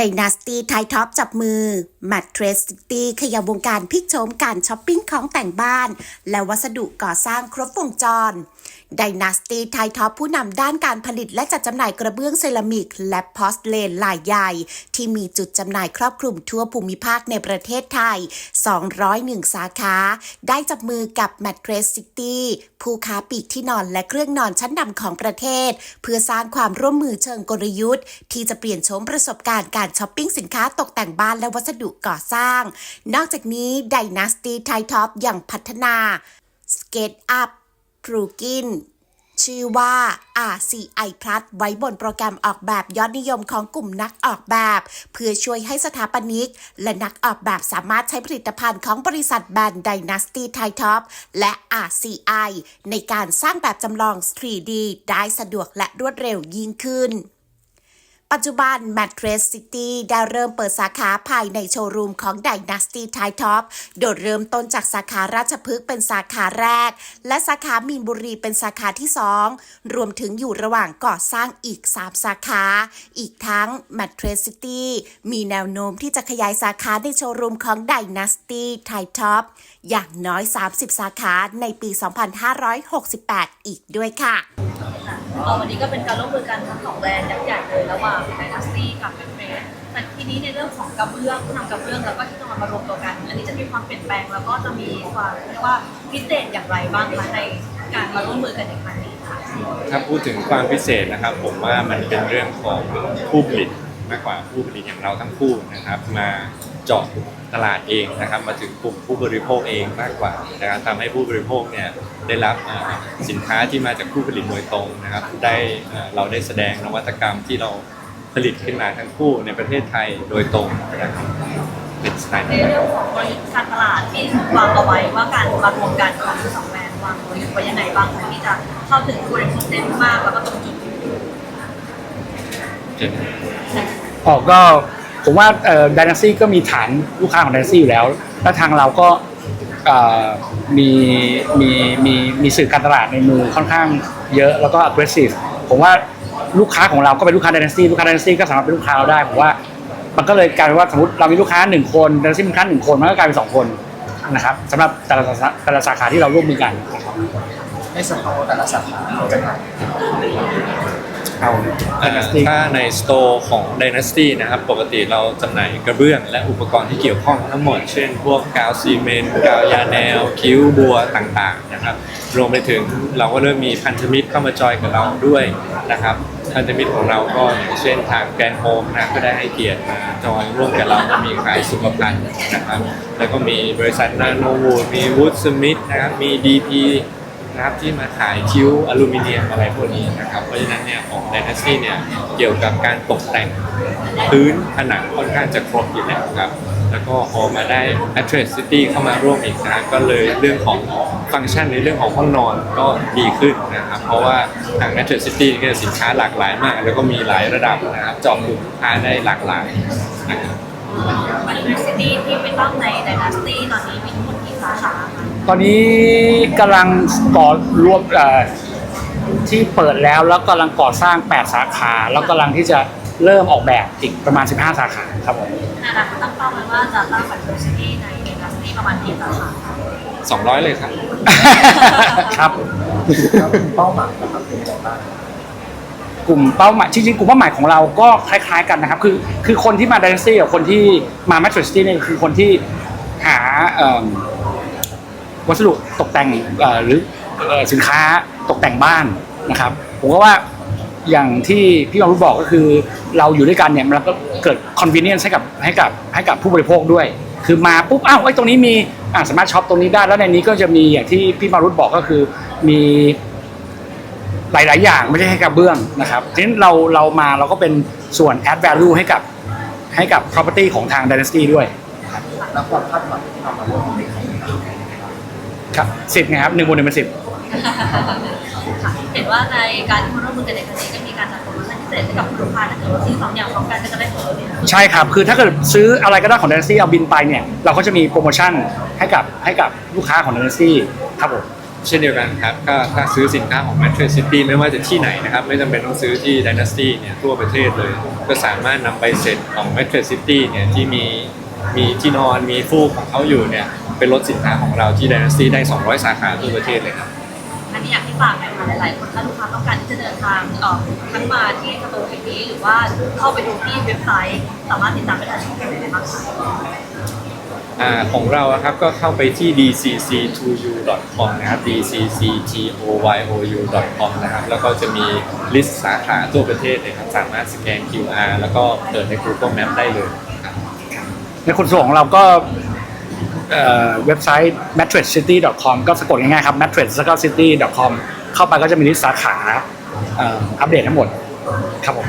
ไดนาสตีไทยท็อปจับมือมัดเทรสซิตี้ขยับวงการพลิกโฉมการช้อปปิ้งของแต่งบ้าน และวัสดุก่อสร้างครบวงจรไดนาสตีไทยท็อปผู้นำด้านการผลิตและจัดจำหน่ายกระเบื้องเซรามิก และพอสเลนลายใหญ่ ที่มีจุดจำหน่ายครอบคลุมทั่วภูมิภาคในประเทศไทย 201 สาขา ได้จับมือกับแมทเทรสซิตี้ผู้ค้าปลีกที่นอนและเครื่องนอนชั้นนำของประเทศ เพื่อสร้างความร่วมมือเชิงกลยุทธ์ ที่จะเปลี่ยนโฉมประสบการณ์การช้อปปิ้งสินค้าตกแต่งบ้านและวัสดุก่อสร้าง นอกจากนี้ Dynasty Thai Top ยังพัฒนา Skate Up ปลูกิน ชื่อว่า RCI พลัสไว้บนโปรแกรมออกแบบยอดนิยมของกลุ่มนักออกแบบ เพื่อช่วยให้สถาปนิก และนักออกแบบสามารถใช้ผลิตภัณฑ์ของบริษัทแบรนด์ Dynasty Thai Top และ RCI ในการสร้างแบบจำลอง 3D ได้สะดวกและรวดเร็วยิ่งขึ้น ปัจจุบัน Mattress City ได้เริ่มเปิดสาขาภายในโชว์รูมของ Dynasty Thai Top โดยเริ่มต้นจากสาขาราชพฤกษ์เป็นสาขาแรก และสาขามีนบุรีเป็นสาขาที่ 2 รวมถึงอยู่ระหว่างก่อสร้างอีก 3 สาขา อีกทั้ง Mattress City มีแนวโน้มที่จะขยายสาขาในโชว์รูมของ Dynasty Thai Top อย่างน้อย 30 สาขาในปี 2568 อีกด้วยค่ะ วันนี้ก็เป็นการร่วมมือกันทั้งสองแบรนด์ยักษ์ใหญ่เลยระหว่างไดนาสตี้กับแมทเฟสแต่ทีนี้ในเรื่องของกระเบื้องผู้นำกระเบื้องแล้วก็ที่นอนมารวมตัวกัน อันนี้จะมีความเปลี่ยนแปลงแล้วก็จะมีความเรียกว่าพิเศษอย่างไรบ้างคะในการมาร่วมมือกันในครั้งนี้ค่ะถ้าพูดถึงความพิเศษนะครับ ผมว่ามันเป็นเรื่องของผู้ผลิตมากกว่าผู้ผลิตอย่างเราทั้งคู่นะครับ มา เจาะตลาดเองนะครับ มาถึงกลุ่มผู้บริโภคเองมากกว่านะครับทำให้ผู้บริโภคเนี่ยได้รับสินค้าที่มาจากผู้ผลิตโดยตรงนะครับ ได้เราได้แสดงนวัตกรรมที่เราผลิตขึ้นมาทั้งคู่ในประเทศไทยโดยตรงนะครับเป็นสไตล์ในเรื่องของกลยุทธ์การตลาดที่วางเอาไว้ว่าการมารวมกันของทั้งสองแบรนด์วางกลยุทธ์ไว้ยังไงบ้างที่จะเข้าถึงผู้บริโภคได้มากแล้วก็ตรงจุดเช่นออกก็ ผมว่าเอ่อ Dynasty ก็มีฐานลูกค้าของ Dynasty อยู่แล้ว แล้วทางเราก็มีมีมีมีสื่อการตลาดในมือค่อนข้างเยอะแล้วก็ aggressive ผมว่าลูกค้าของเราก็เป็นลูกค้า Dynasty ลูกค้า Dynasty ก็สามารถเป็นลูกค้าเราได้ผมว่ามันก็เลยกลายเป็นว่าสมมติเรามีลูกค้าหนึ่งคน Dynasty มีลูกค้าหนึ่งคนมันก็กลายเป็นสองคนนะครับสำหรับแต่ละแต่ละสาขาที่เราร่วมมือกันในส่วนของแต่ละสาขาเราจะ เอาอ่าถ้าในสโตร์ของ Dynasty นะครับ ปกติเราจำหน่ายกระเบื้องและอุปกรณ์ที่เกี่ยวข้องทั้งหมด เช่น พวกกาวซีเมนต์กาวยาแนว คิ้วบัวต่างๆนะครับ รวมไปถึงเราก็เริ่มมีพันธมิตรเข้ามาจอยกับเราด้วยนะครับ พันธมิตรของเราก็อย่างเช่นทางแกรนโฮมนะก็ได้ให้เกียรติมาจอยร่วมกับเราก็มีขายสุขภัณฑ์นะครับ แล้วก็มีบริษัทนาโนวูดมีวูดสมิธนะครับ มี DP นะครับที่มาขายคิ้วอลูมิเนียมอะไรพวกนี้นะครับเพราะฉะนั้นเนี่ยของ Dynasty เนี่ยเกี่ยวกับการตกแต่งพื้นผนังค่อนข้างจะครบอยู่แล้วครับแล้วก็พอมาได้ a t r e s City เข้ามาร่วมอีกนะก็เลยเรื่องของฟังก์ชันในเรื่องของห้องนอนก็ดีขึ้นนะครับเพราะว่าทาง a t r e s City เนี่ยสินค้าหลากหลายมาก แล้วก็มีหลายระดับนะครับจาะกลุ่มลูกค้าได้หลากหลายนะครับมันเป็นซิตี้ที่ไปตั้งในไดนาสตี้ตอนนี้มีทั้งหมดกี่สาขาคะ ตอนนี้กำลังก่อรวมเอ่อที่เปิดแล้วแล้วกำลังก่อสร้าง 8 สาขา แล้วกำลังที่จะเริ่มออกแบบอีกประมาณ 15 สาขาครับผมในอนาคตตั้งเป้าไว้ว่าจะตั้งแฟลตซิตี้ในไดนาสตี้ประมาณกี่สาขาคะ200เลยครับ ครับำแล้วเป้าหมายนะครับเป็นยังไงบ้างกลุ่มเป้าหมายจริงๆกลุ่มเป้าหมายของเราก็คล้าย ๆ กันนะครับคือคือคนที่มา Dynasty กับคนที่มา m a t r i x City เนี่ยคือคนที่หาเอิ่ม วัสดุตกแต่งหรือสินค้าตกแต่งบ้านนะครับ ผมก็ว่าอย่างที่พี่มารุบอกก็คือเราอยู่ด้วยกันเนี่ยมันก็เกิด convenience ให้กับให้กับให้กับผู้บริโภคด้วย คือมาปุ๊บอ้าวไอ้ตรงนี้มีอ่าสามารถช็อปตรงนี้ได้แล้วในนี้ก็จะมีอย่างที่พี่มารุบอกก็คือมีหลาย ๆ อย่างไม่ใช่แค่กระเบื้องนะครับทีนี้เราเรามาเราก็เป็นส่วน add value ให้กับให้กับ property ของทาง Dynasty ด้วยแล้วความคาดหวังที่เรามา ครับสิบไงครับหนึ่งบนหนึ่งเป็นสิบค่ะเห็นว่าในการที่มาร่วมมือกันในครั้งนี้จะมีการจัดโปรโมชั่นพิเศษให้กับลูกค้าถ้าเกิดว่าซื้อสองอย่างพร้อมกันก็จะได้ผลลดเนี่ยใช่ครับ คือถ้าเกิดซื้ออะไรก็ได้ของ Dynasty เอาบินไปเนี่ย เราก็จะมีโปรโมชั่นให้กับให้กับลูกค้าของ Dynasty ครับผมเช่นเดียวกันครับก็ถ้าซื้อสินค้าของ Mattress City ไม่ว่าจะที่ไหนนะครับ ไม่จำเป็นต้องซื้อที่ Dynasty เนี่ยทั่วประเทศเลย ก็สามารถนำใบเสร็จของ Mattress City เนี่ยที่มีมีที่นอนมีฟูกของเขาอยู่เนี่ย เป็นลดสินค้าของเราที่ Dynasty ได้ 200 สาขาทั่วประเทศเลยครับอันนี้อยากให้ฝากหน่อยค่ะหลายๆคนถ้าลูกค้าต้องการที่จะเดินทางเอ่อทั้งมาที่สโตร์แห่งนี้หรือว่าเข้าไปดูที่เว็บไซต์ สามารถติดตามได้ทางช่องทางไหนได้บ้างคะอ่าของเราอะครับก็เข้าไปที่ dcc2u.com นะครับ dcctoyou.com นะครับแล้วก็จะมีลิสต์สาขาทั่วประเทศเลยครับสามารถสแกน QR แล้วก็เปิดใน Google Map ได้เลยครับ ในคนส่วนของเราก็ เว็บไซต์ mattresscity.com ก็สะกดง่ายๆครับ mattress แล้วก็ city.com เข้าไปก็จะมีลิสต์สาขาอัปเดตทั้งหมดครับผม